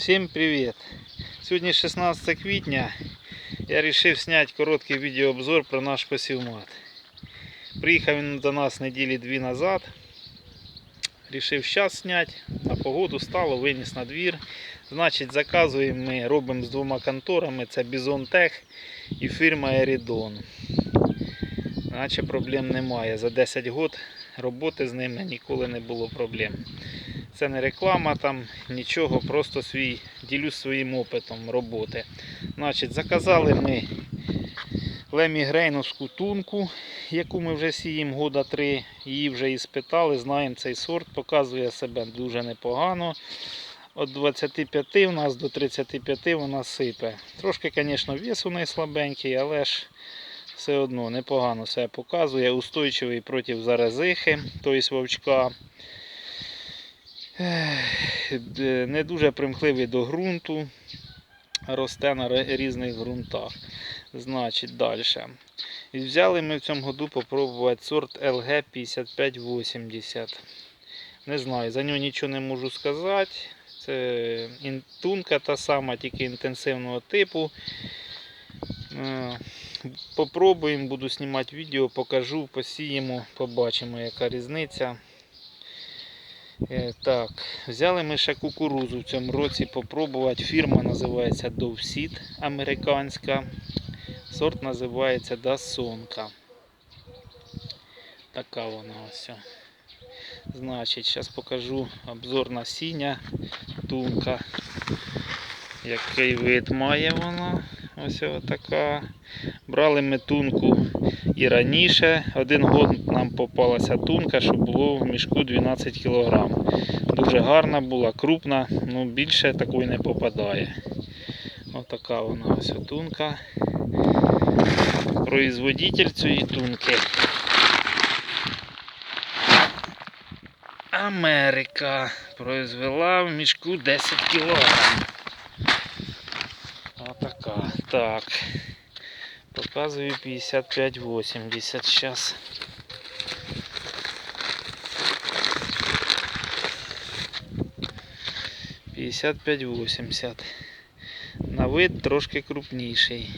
Всім привіт! Сьогодні 16 квітня. Я вирішив зняти короткий відеообзор про наш посівмат. Приїхав він до нас неділі дві назад. Рішив зараз зняти, на погоду стало, виніс на двір. Значить, заказуємо ми, робимо з двома конторами. Це Бізонтех і фірма Ерідон. Наче проблем немає. За 10 років роботи з ними ніколи не було проблем. Це не реклама там, нічого, просто свій, ділюсь своїм опитом роботи. Значить, заказали ми лемігрейновську тунку, яку ми вже сіємо года три. Її вже і спитали, знаємо цей сорт, показує себе дуже непогано. От 25 у нас до 35 вона сипе. Трошки, звісно, вес у неї слабенький, але ж все одно непогано себе показує. Устойчивий проти заразихи, тобто вовчка. Д- Не дуже примхливий до ґрунту, росте на різних ґрунтах. Значить, далі. І взяли ми в цьому году попробувати сорт LG 5580. Не знаю, за нього нічого не можу сказати. Це тунка та сама, тільки інтенсивного типу. Е, Попробуємо, буду знімати відео, покажу, посіємо, побачимо, яка різниця. Е, Так, взяли ми ще кукурузу в цьому році попробувати. Фірма називається Довсід американська. Сорт називається Дасонка. Така вона ось. Значить, зараз покажу обзор насіння. Тунка. Який вид має вона. Ось така. Брали ми тунку і раніше. Один год нам попалася тунка, що було в мішку 12 кг. Дуже гарна була, крупна, ну більше такої не попадає. Отака вона ось тунка. Производитель цієї тунки. Америка произвела в мішку 10 кг. Отака. Так. Показую 55-80 сейчас. Пятьдесят пять восемьдесят. На вид трошки крупніший.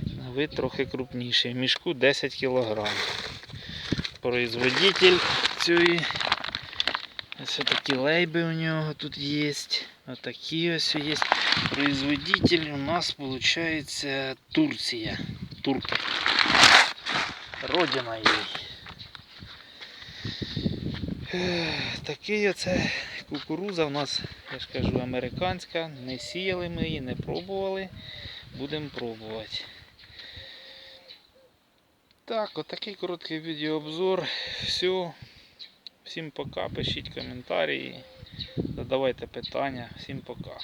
На вид трохи крупніший. В мішку 10 кг. Производитель цієї. Ось такі лейби у нього тут є. Отакі ось є. Производитель у нас получается Турция. Турки. Родина. Ех, Такий оце кукуруза у нас, я ж кажу, американська. Не сіяли ми її, не пробували. Будемо пробувати. Так, отакий короткий відеообзор. Все. Всім пока, пишіть коментарі, задавайте питання. Всім пока.